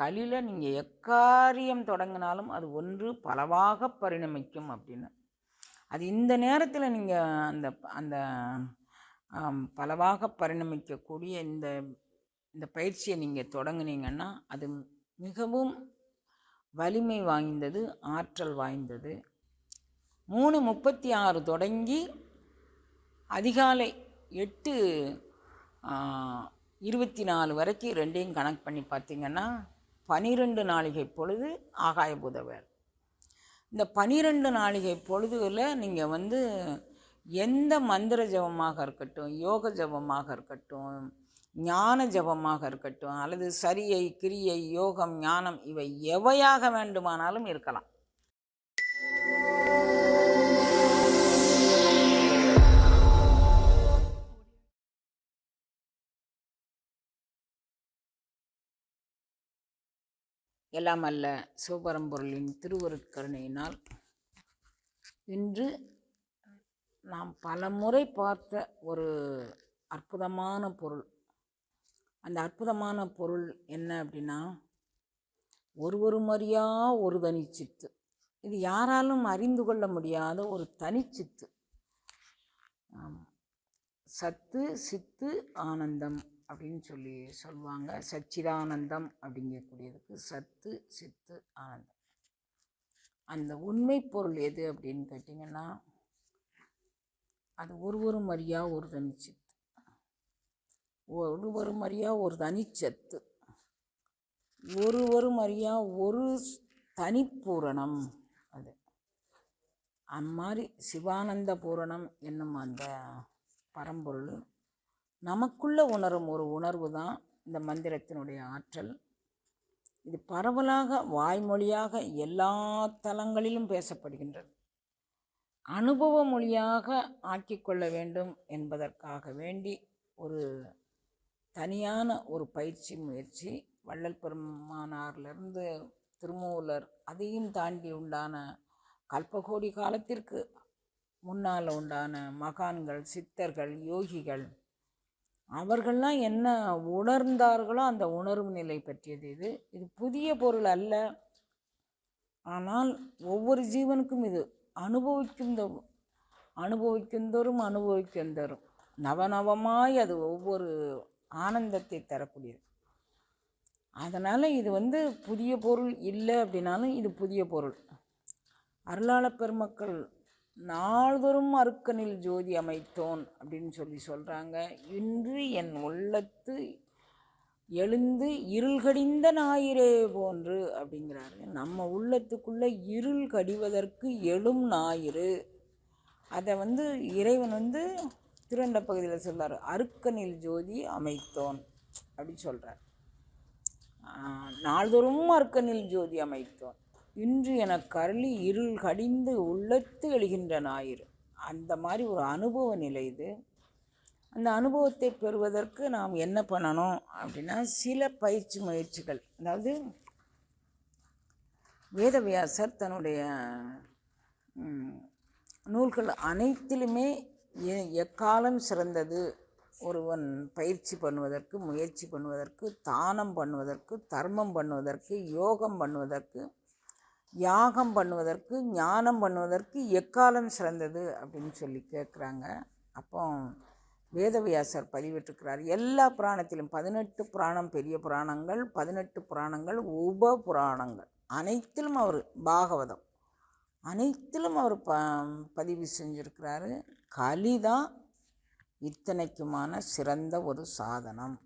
கலியில் நீங்கள் எக்காரியம் தொடங்கினாலும் அது ஒன்று பலவாக பரிணமிக்கும் அப்படின்னு. அது இந்த நேரத்தில் நீங்கள் அந்த அந்த பலவாக பரிணமிக்கக்கூடிய இந்த இந்த பயிற்சியை நீங்கள் தொடங்குனீங்கன்னா அது மிகவும் வலிமை வாய்ந்தது ஆற்றல் வாய்ந்தது. மூணு முப்பத்தி ஆறு தொடங்கி அதிகாலை எட்டு இருபத்தி நாலு வரைக்கும் ரெண்டையும் கணக்கு பண்ணி பார்த்தீங்கன்னா பனிரெண்டு நாளிகை பொழுது ஆகாயபூத வேலை இந்த பனிரெண்டு நாளிகை பொழுதுல நீங்கள் வந்து எந்த மந்திர ஜபமாக இருக்கட்டும் யோக ஜபமாக இருக்கட்டும் ஞான ஜபமாக இருக்கட்டும் அல்லது சரியை கிரியை யோகம் ஞானம் இவை எவையாக வேண்டுமானாலும் இருக்கலாம். எல்லாம் அல்ல. சிவபரம்பொருளின் திருவருட்கருணையினால் இன்று நாம் பலமுறை பார்த்த ஒரு அற்புதமான பொருள். அந்த அற்புதமான பொருள் என்ன அப்படின்னா ஒரு மறியா ஒரு தனிச்சித்து இது யாராலும் அறிந்து கொள்ள முடியாத ஒரு தனிச்சித்து ஆமாம் சத்து சித்து ஆனந்தம் அப்படின்னு சொல்லி சொல்லுவாங்க. சச்சிதானந்தம் அப்படிங்கக்கூடியதுக்கு சத்து சித்து ஆனந்தம். அந்த உண்மை பொருள் எது அப்படின்னு கேட்டிங்கன்னா அது ஒருவரும் அறியா ஒரு தனிச்சித்து ஒருவரும் அறியா ஒரு தனிச்சத்து ஒருவரும் அறியா ஒரு தனிப்பூரணம் அது. அம்மாதிரி சிவானந்த பூரணம் என்னும் அந்த பரம்பொருள். நமக்குள்ளே உணரும் ஒரு உணர்வு தான் இந்த மந்திரத்தினுடைய ஆற்றல். இது பரவலாக வாய்மொழியாக எல்லா தலங்களிலும் பேசப்படுகின்றது. அனுபவ மொழியாக ஆக்கிக்கொள்ள வேண்டும் என்பதற்காக வேண்டி ஒரு தனியான ஒரு பயிற்சி முயற்சி. வள்ளல் பெருமானார்லேருந்து திருமூலர் அதையும் தாண்டி உண்டான கல்பகோடி காலத்திற்கு முன்னால் உண்டான மகான்கள் சித்தர்கள் யோகிகள் அவர்கள்லாம் என்ன உணர்ந்தார்களோ அந்த உணர்வு நிலை பற்றியது இது. இது புதிய பொருள் அல்ல. ஆனால் ஒவ்வொரு ஜீவனுக்கும் இது அனுபவிக்கும் அனுபவிக்கின்றோரும் அனுபவிக்கின்றோரும். நவநவமாய் அது ஒவ்வொரு ஆனந்தத்தை தரக்கூடியது. அதனால் இது வந்து புதிய பொருள் இல்லை அப்படின்னாலும் இது புதிய பொருள். அருளாளப் பெருமக்கள் நாள்தோறும் அருக்கனில் ஜோதி அமைத்தோன் அப்படின்னு சொல்லி சொல்கிறாங்க இன்று என் உள்ளத்து எழுந்து இருள் கடிந்த ஞாயிறே போன்று அப்படிங்கிறாரு. நம்ம உள்ளத்துக்குள்ளே இருள் கடிவதற்கு எழும் ஞாயிறு. அதை வந்து இறைவன் வந்து திருண்ட பகுதியில் சொல்கிறார் அருக்கனில் ஜோதி அமைத்தோன் அப்படின்னு சொல்கிறார் நாள்தோறும் அருக்கனில் ஜோதி அமைத்தோன். இன்று எனக்கு அருளி இருள் கடிந்து உள்ளத்து எழுகின்ற ஞாயிறு. அந்த மாதிரி ஒரு அனுபவ நிலை இது. அந்த அனுபவத்தை பெறுவதற்கு நாம் என்ன பண்ணணும் அப்படின்னா சில பயிற்சி முயற்சிகள். அதாவது வேதவியாசர் தன்னுடைய நூல்கள் அனைத்திலுமே எக்காலம் சிறந்தது? ஒருவன் பயிற்சி பண்ணுவதற்கு முயற்சி பண்ணுவதற்கு தானம் பண்ணுவதற்கு தர்மம் பண்ணுவதற்கு யோகம் பண்ணுவதற்கு யாகம் பண்ணுவதற்கு ஞானம் பண்ணுவதற்கு எக்காலம் சிறந்தது அப்படின்னு சொல்லி கேட்குறாங்க அப்போ வேதவியாசர் பதிவிட்டிருக்கிறார். எல்லா புராணத்திலும் பதினெட்டு புராணம் பெரிய புராணங்கள் பதினெட்டு புராணங்கள் உப புராணங்கள். அனைத்திலும் அவர் பாகவதம். அனைத்திலும் அவர் ப பதிவு செஞ்சுருக்கிறாரு. களி தான் இத்தனைக்குமான சிறந்த ஒரு சாதனம்.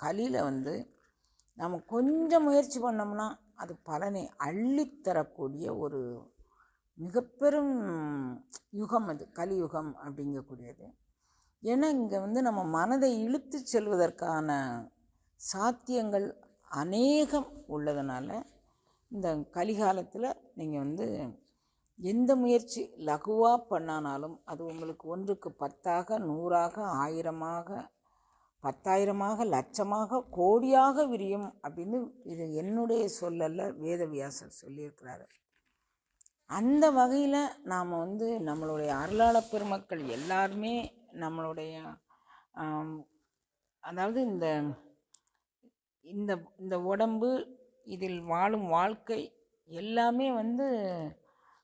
கலியில் வந்து நம்ம கொஞ்சம் முயற்சி பண்ணோம்னா அது பலனை அள்ளித்தரக்கூடிய ஒரு மிகப்பெரும் யுகம் அது கலியுகம் அப்படிங்கக்கூடியது. ஏன்னா இங்கே வந்து நம்ம மனதை இழுத்து செல்வதற்கான சாத்தியங்கள் அநேகம் உள்ளதுனால இந்த கலிகாலத்தில் நீங்கள் வந்து எந்த முயற்சி லகுவாக பண்ணானாலும் அது உங்களுக்கு ஒன்றுக்கு பத்தாக நூறாக ஆயிரமாக பத்தாயிரமாக லட்சமாக கோடியாக விரியும் அப்படின்னு இது என்னுடைய சொல்லல்ல வேதவியாசர் சொல்லியிருக்கிறாரு. அந்த வகையில் நாம் வந்து நம்மளுடைய அருளாளப் பெருமக்கள் எல்லாருமே நம்மளுடைய அதாவது இந்த இந்த இந்த உடம்பு இதில் வாழும் வாழ்க்கை எல்லாமே வந்து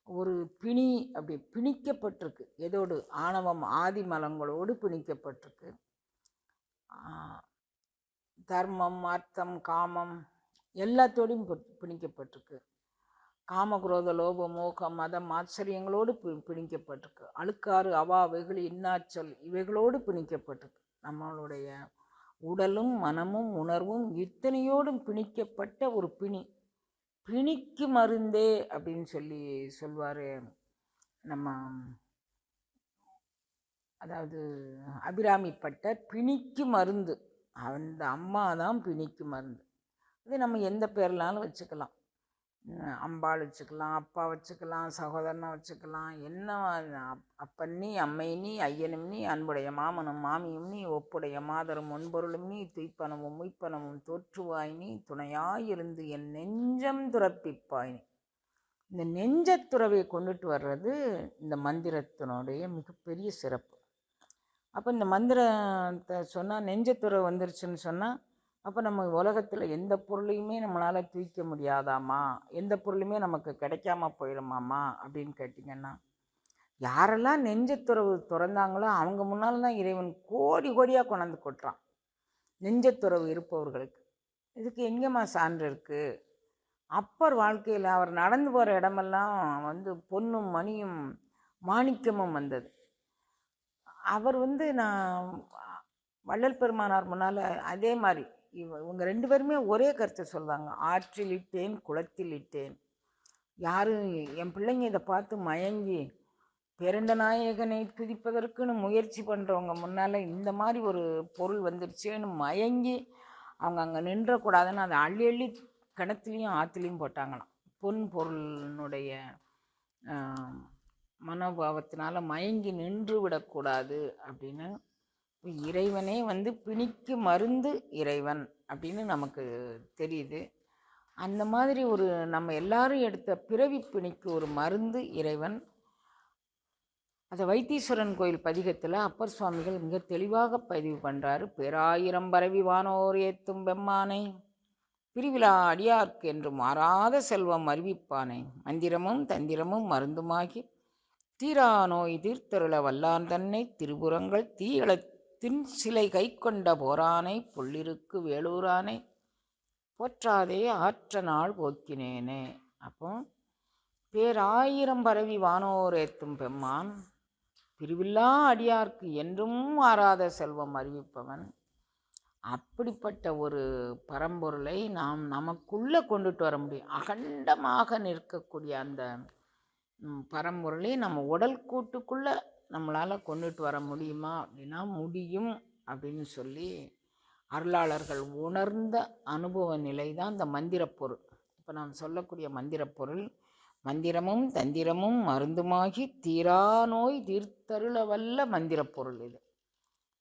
ஒரு பிணி அப்படி பிணிக்கப்பட்டிருக்கு. எதோடு? ஆணவம் ஆதி மலங்களோடு பிணிக்கப்பட்டிருக்கு. தர்மம் அர்த்தம் காமம் எல்லாத்தோடையும் பி- பிணிக்கப்பட்டிருக்கு. காமக்ரோத லோப மோகம் மதம் ஆச்சரியங்களோடு பி பிணிக்கப்பட்டிருக்கு. அழுக்காறு அவா வெகுளி இன்னாச்சொல் இவைகளோடு பிணிக்கப்பட்டிருக்கு. நம்மளுடைய உடலும் மனமும் உணர்வும் இத்தனையோடும் பிணிக்கப்பட்ட ஒரு பிணி. பிணிக்கு மருந்தே அப்படின்னு சொல்லி சொல்வார் நம்ம அதாவது அபிராமிப்பட்ட பிணிக்கு மருந்து. அந்த அம்மா தான் பிணிக்கு மருந்து. இது நம்ம எந்த பேர்லாலும் வச்சுக்கலாம். அம்பாள் வச்சுக்கலாம் அப்பா வச்சுக்கலாம் சகோதரனை வச்சுக்கலாம். என்ன அப்பன்னி அம்மையினி ஐயனும்னி அன்புடைய மாமனும் மாமியும் நீ ஒப்புடைய மாதரும் ஒன்பொருளும் நீ துய்ப்பனமும் உய்ப்பனமும் தோற்றுவாய் நீ துணையாயிருந்து என் நெஞ்சம் துறப்பிப்பாய் இந்த நெஞ்சத்துறவை கொண்டுட்டு வர்றது இந்த மந்திரத்தினுடைய மிகப்பெரிய சிறப்பு. அப்போ இந்த மந்திரத்தை சொன்னால் நெஞ்சத்துறை வந்துருச்சுன்னு சொன்னால் அப்போ நம்ம உலகத்தில் எந்த பொருளையுமே நம்மளால் தூக்க முடியாதாம்மா எந்த பொருளுமே நமக்கு கிடைக்காம போயிடுமாம்மா அப்படின்னு கேட்டிங்கன்னா யாரெல்லாம் நெஞ்சத்துறவு திறந்தாங்களோ அவங்க முன்னால் தான் இறைவன் கோடி கோடியாக கொண்டாந்து கொட்டுறான். நெஞ்சத்துறவு இருப்பவர்களுக்கு. இதுக்கு எங்கேம்மா சான்று இருக்குது அப்பர் வாழ்க்கையில் அவர் நடந்து போகிற இடமெல்லாம் வந்து பொன்னும் மணியும் மாணிக்கமும் வந்தது. அவர் வந்து நான் வள்ளல் பெருமானார் முன்னால் அதே மாதிரி. இவ இவங்க ரெண்டு பேருமே ஒரே கருத்தை சொல்லுவாங்க ஆற்றில் இட்டேன் குளத்தில் இட்டேன். யாரும் என் பிள்ளைங்க இதை பார்த்து மயங்கி பிறந்த நாயகனை துதிப்பதற்குன்னு முயற்சி பண்ணுறவங்க முன்னால் இந்த மாதிரி ஒரு பொருள் வந்துருச்சேன்னு மயங்கி அவங்க அங்கே நின்றக்கூடாதுன்னு அதை அள்ளி அள்ளி கிணத்துலேயும் ஆற்றுலையும் போட்டாங்களாம். பொன் பொருளினுடைய மனோபாவத்தினால மயங்கி நின்று விடக்கூடாது அப்படின்னு இறைவனே வந்து பிணிக்கு மருந்து இறைவன் அப்படின்னு நமக்கு தெரியுது. அந்த மாதிரி ஒரு நம்ம எல்லாரும் எடுத்த பிறவி பிணிக்கு ஒரு மருந்து இறைவன். அதை வைத்தீஸ்வரன் கோயில் பதிகத்தில் அப்பர் சுவாமிகள் மிக தெளிவாக பதிவு பண்ணுறாரு பேராயிரம் பரவி வானோர் ஏத்தும் பெம்மானை பிரிவிழா அடியார்க்கு என்று மாறாத செல்வம் அறிவிப்பானை. மந்திரமும் தந்திரமும் மருந்துமாகி தீரா நோய் தீர்த்தருள வல்லான் தன்னை திருபுறங்கள் தீயளத்தின் சிலை கை கொண்ட போரானை புள்ளிருக்கு வேலூரானை போற்றாதே ஆற்ற நாள் போக்கினேனே. அப்போ பேராயிரம் பரவி வானோர் ஏத்தும் பெம்மான் பிரிவில்லா அடியார்க்கு என்றும் மாறாத செல்வம் அறிவிப்பவன். அப்படிப்பட்ட ஒரு பரம்பொருளை நாம் நமக்குள்ளே கொண்டுட்டு வர முடியும். அகண்டமாக நிற்கக்கூடிய அந்த பரம்பொருளை நம்ம உடல் கூட்டுக்குள்ளே நம்மளால் கொண்டுட்டு வர முடியுமா அப்படின்னா முடியும் அப்படின்னு சொல்லி அருளாளர்கள் உணர்ந்த அனுபவ நிலை தான் இந்த மந்திரப் பொருள். இப்போ நாம் சொல்லக்கூடிய மந்திரப் பொருள் மந்திரமும் தந்திரமும் மருந்துமாகி தீரா நோய் தீர்த்தருள வல்ல மந்திரப் பொருள் இது.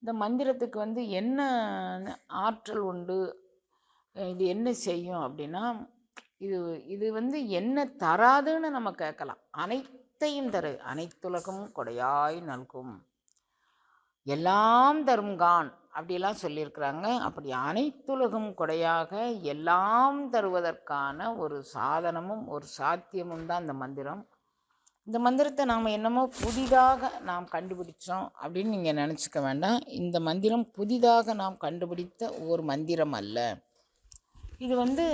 இந்த மந்திரத்துக்கு வந்து என்ன ஆற்றல் உண்டு? இது என்ன செய்யும் அப்படின்னா இது இது வந்து என்ன தராதுன்னு நம்ம கேட்கலாம். அனைத்தையும் தரு. அனைத்துலகமும் கொடையாய் நல்கும். எல்லாம் தரும் கான் அப்படிலாம் சொல்லியிருக்கிறாங்க. அப்படி அனைத்துலகம் கொடையாக எல்லாம் தருவதற்கான ஒரு சாதனமும் ஒரு சாத்தியமும் தான் இந்த மந்திரம். இந்த மந்திரத்தை நாம் என்னமோ புதிதாக நாம் கண்டுபிடிச்சோம் அப்படின்னு நீங்கள் நினச்சிக்க வேண்டாம். இந்த மந்திரம் புதிதாக நாம் கண்டுபிடித்த ஒரு மந்திரம் அல்ல. இது வந்து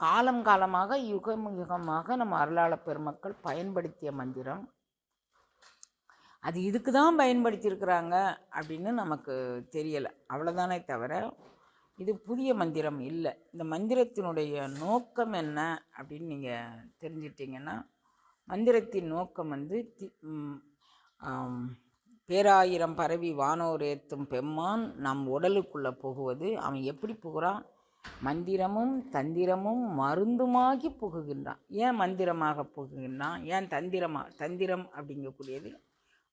காலம் காலமாக யுகம் யுகமாக நம்ம அருளாள பெருமக்கள் பயன்படுத்திய மந்திரம். அது இதுக்கு தான் பயன்படுத்தியிருக்கிறாங்க அப்படின்னு நமக்கு தெரியலை. அவ்வளோதானே தவிர இது புதிய மந்திரம் இல்லை. இந்த மந்திரத்தினுடைய நோக்கம் என்ன அப்படின்னு நீங்கள் தெரிஞ்சிட்டிங்கன்னா மந்திரத்தின் நோக்கம் வந்து தி பேராயிரம் பரவி வானோர் ஏத்தும் பெம்மான் நம் உடலுக்குள்ளே புகுவது. அவன் எப்படி புகுறான்? மந்திரமும் தந்திரமும் மருந்துமாகி புகுகின்றான். ஏன் மந்திரமாக புகுகின்றான்? ஏன் தந்திரமாக தந்திரம் அப்படிங்கக்கூடியது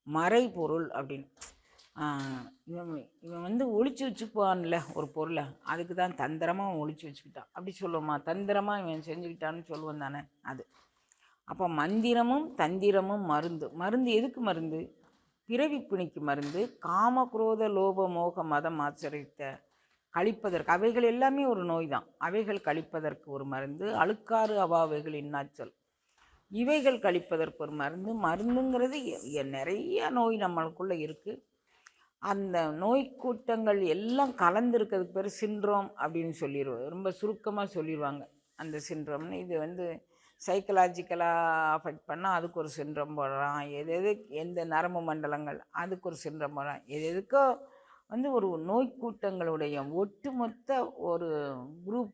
மறைபொருள் அப்படின்னு. இவன் இவன் வந்து ஒழிச்சு வச்சுக்குவான்ல ஒரு பொருளை. அதுக்கு தான் தந்திரமாக அவன் ஒளிச்சு வச்சுக்கிட்டான். அப்படி சொல்லுவோமா? தந்திரமாக இவன் செஞ்சுக்கிட்டான்னு சொல்லுவோம் தானே அது. அப்போ மந்திரமும் தந்திரமும் மருந்து. மருந்து எதுக்கு மருந்து? பிறவி பிணிக்கு மருந்து. காமக்ரோத லோப மோக மதம் ஆச்சரித்த கழிப்பதற்கு அவைகள் எல்லாமே ஒரு நோய் தான் அவைகள் கழிப்பதற்கு ஒரு மருந்து அழுக்காறு அவாவைகள் இன்னாச்சல் இவைகள் கழிப்பதற்கு ஒரு மருந்து மருந்துங்கிறது எ- நிறைய நோய் நம்மளுக்குள்ளே இருக்குது அந்த நோய் கூட்டங்கள் எல்லாம் கலந்துருக்கிறதுக்கு பேர் சின்ரோம் அப்படின்னு சொல்லிடுவோம் ரொம்ப சுருக்கமாக சொல்லிடுவாங்க அந்த சின்ரோம்னு இது வந்து சைக்கலாஜிக்கலாக அஃபெக்ட் பண்ணால் அதுக்கு ஒரு சின்ரம் போடுறான் எது எது எந்த நரம்பு மண்டலங்கள் அதுக்கு ஒரு சின்ரம் போடுறான் எது எதுக்கோ வந்து ஒரு நோய் கூட்டங்களுடைய ஒட்டுமொத்த ஒரு குரூப்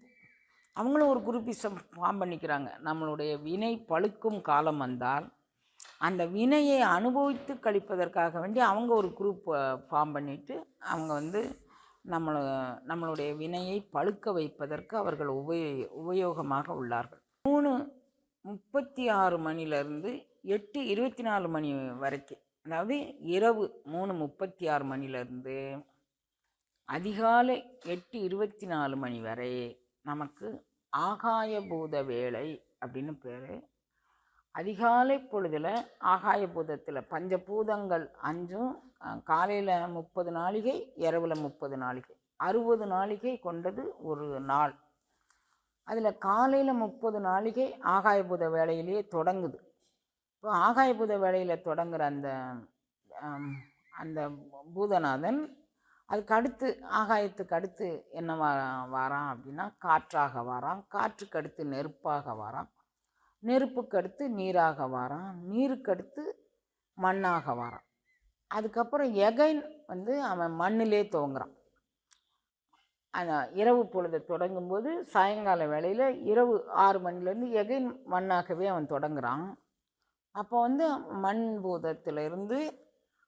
அவங்களும் ஒரு குரூப்பிசம் ஃபார்ம் பண்ணிக்கிறாங்க. நம்மளுடைய வினை பழுக்கும் காலம் வந்தால் அந்த வினையை அனுபவித்து கழிப்பதற்காக வேண்டி அவங்க ஒரு குரூப் ஃபார்ம் பண்ணிவிட்டு அவங்க வந்து நம்மளை நம்மளுடைய வினையை பழுக்க வைப்பதற்கு அவர்கள் உபயோ உபயோகமாக உள்ளார்கள். மூணு முப்பத்தி ஆறு மணிலேருந்து எட்டு இருபத்தி நாலு மணி வரைக்கும் அதாவது இரவு மூணு முப்பத்தி ஆறு மணிலேருந்து அதிகாலை எட்டு இருபத்தி நாலு மணி வரை நமக்கு ஆகாயபூத வேலை அப்படின்னு பேர். அதிகாலை பொழுதில் ஆகாயபூதத்தில் பஞ்சபூதங்கள் அஞ்சும் காலையில் முப்பது நாளிகை இரவில் முப்பது நாளிகை. அறுபது நாளிகை கொண்டது ஒரு நாள். அதில் காலையில் முப்பது நாளிகை ஆகாயபூத வேலையிலேயே தொடங்குது. இப்போ ஆகாயபூத வேலையில் தொடங்குற அந்த அந்த பூதநாதன் அதுக்கு அடுத்து ஆகாயத்துக்கு அடுத்து என்ன வா வாரான் அப்படின்னா காற்றாக வாரான் காற்றுக்கு அடுத்து நெருப்பாக வாரான் நெருப்புக்கு அடுத்து நீராக வாரான் நீருக்கு அடுத்து மண்ணாக வாரான். அதுக்கப்புறம் எகைன் வந்து அவன் மண்ணிலே துவங்குறான். அந்த இரவு பொழுது தொடங்கும்போது சாயங்கால வேளையில் இரவு ஆறு மணிலேருந்து எகைன் மண்ணாகவே அவன் தொடங்குறான். அப்போ வந்து மண் பூதத்திலிருந்து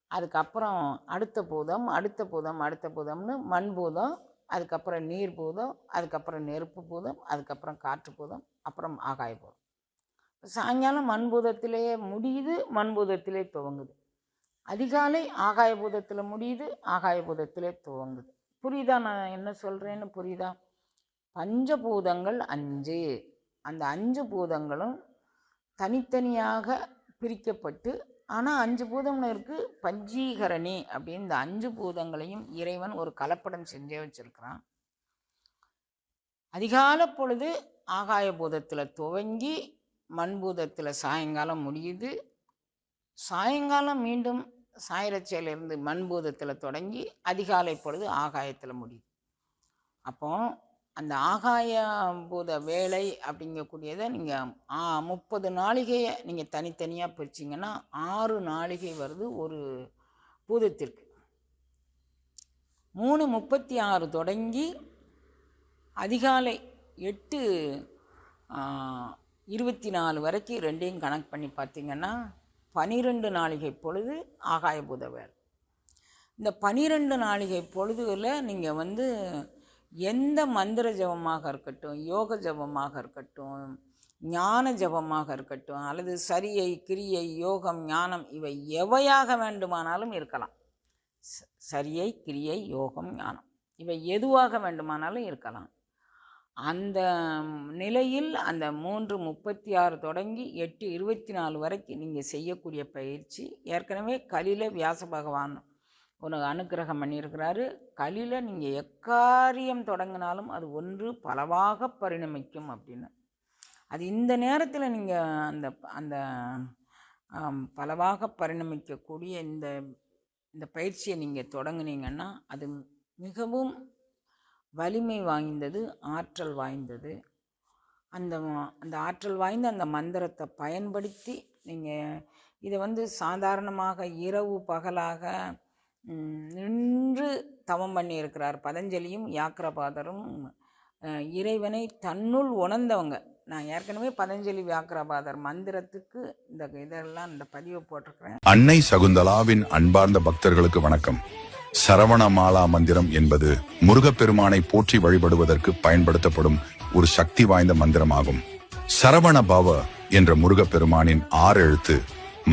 அதுக்கப்புறம் அடுத்த பூதம் அடுத்த பூதம் அடுத்த பூதம்னு மண் பூதம் அதுக்கப்புறம் நீர் பூதம் அதுக்கப்புறம் நெருப்பு பூதம் அதுக்கப்புறம் காற்று பூதம் அப்புறம் ஆகாய பூதம். சாயங்காலம் மண் பூதத்திலேயே முடியுது மண் பூதத்திலே துவங்குது. அதிகாலை ஆகாய பூதத்தில் முடியுது ஆகாய பூதத்திலே துவங்குது. புரியுதா நான் என்ன சொல்கிறேன்னு புரியுதா? பஞ்சபூதங்கள் அஞ்சு. அந்த அஞ்சு பூதங்களும் தனித்தனியாக பிரிக்கப்பட்டு ஆனால் அஞ்சு பூதங்களுக்கு இருக்குது பஞ்சீகரணி அப்படின்னு இந்த அஞ்சு பூதங்களையும் இறைவன் ஒரு கலப்படம் செஞ்சே வச்சிருக்கிறான். அதிகால பொழுது ஆகாய பூதத்தில் துவங்கி மண்பூதத்தில் சாயங்காலம் முடியுது. சாயங்காலம் மீண்டும் சாயிரச்சையிலிருந்து மண்பூதத்தில் தொடங்கி அதிகாலை பொழுது ஆகாயத்தில் முடியுது. அப்போ அந்த ஆகாய பூத வேலை அப்படிங்கக்கூடியதை நீங்கள் முப்பது நாளிகையை நீங்கள் தனித்தனியாக பிரிச்சிங்கன்னா ஆறு நாளிகை வருது ஒரு பூதத்திற்கு. மூணு முப்பத்தி ஆறு தொடங்கி அதிகாலை எட்டு இருபத்தி நாலு வரைக்கும் ரெண்டையும் கணக்கு பண்ணி பார்த்தீங்கன்னா பனிரெண்டு நாளிகை பொழுது ஆகாய பூத வேலை. இந்த பனிரெண்டு நாளிகை பொழுதுல நீங்கள் வந்து எந்த மந்திர ஜபமாக இருக்கட்டும் யோக ஜபமாக இருக்கட்டும் ஞான ஜபமாக இருக்கட்டும் அல்லது சரியை கிரியை யோகம் ஞானம் இவை எவையாக வேண்டுமானாலும் இருக்கலாம். ச- சரியை கிரியை யோகம் ஞானம் இவை எதுவாக வேண்டுமானாலும் இருக்கலாம். அந்த நிலையில் அந்த மூன்று முப்பத்தி ஆறு தொடங்கி எட்டு இருபத்தி நாலு வரைக்கும் நீங்கள் செய்யக்கூடிய பயிற்சி ஏற்கனவே கலில வியாச பகவான் உனக்கு அனுக்கிரகம் பண்ணியிருக்கிறாரு. கலியில் நீங்கள் எக்காரியம் தொடங்கினாலும் அது ஒன்று பலவாக பரிணமிக்கும் அப்படின்னு. அது இந்த நேரத்தில் நீங்கள் அந்த அந்த பலவாக பரிணமிக்கக்கூடிய இந்த இந்த பயிற்சியை நீங்கள் தொடங்குனீங்கன்னா அது மிகவும் வலிமை வாய்ந்தது ஆற்றல் வாய்ந்தது. அந்த அந்த ஆற்றல் வாய்ந்த அந்த மந்திரத்தை பயன்படுத்தி நீங்கள் இதை வந்து சாதாரணமாக இரவு பகலாக நின்று தவம் பண்ணியிருக்கிறார். பதஞ்சலியும் யாக்கிரபாதரும் இறைவனை தன்னுள் உணர்ந்தவங்க. நான் ஏற்கனவே பதஞ்சலி வியாக்கிரபாதர் மந்திரத்துக்கு இந்த இதெல்லாம் இந்த பதிவை போட்டிருக்கிறேன். அன்னை சகுந்தலாவின் அன்பார்ந்த பக்தர்களுக்கு வணக்கம். சரவண மாலா மந்திரம் என்பது முருகப்பெருமானை போற்றி வழிபடுவதற்கு பயன்படுத்தப்படும் ஒரு சக்தி வாய்ந்த மந்திரமாகும். சரவண பவ என்ற முருகப்பெருமானின் ஆறு எழுத்து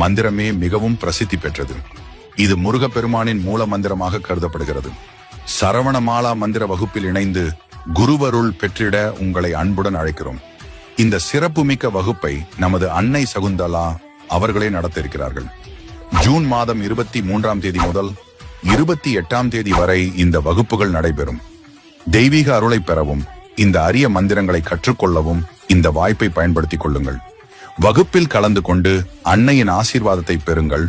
மந்திரமே மிகவும் பிரசித்தி பெற்றது. இது முருகப்பெருமானின் மூல மந்திரமாக கருதப்படுகிறது. சரவண மாலா மந்திர வகுப்பில் இணைந்து குருவருள் பெற்றிட உங்களை அன்புடன் அழைக்கிறோம். இந்த சிறப்புமிக்க வகுப்பை நமது அன்னை சகுந்தலா அவர்களே நடத்த இருக்கிறார்கள் ஜூன் மாதம் இருபத்தி மூன்றாம் தேதி முதல் இருபத்தி எட்டாம் தேதி வரை இந்த வகுப்புகள் நடைபெறும். தெய்வீக அருளை பெறவும் இந்த அரிய மந்திரங்களை கற்றுக்கொள்ளவும் இந்த வாய்ப்பை பயன்படுத்திக் கொள்ளுங்கள். வகுப்பில் கலந்து கொண்டு அன்னையின் ஆசீர்வாதத்தை பெறுங்கள்.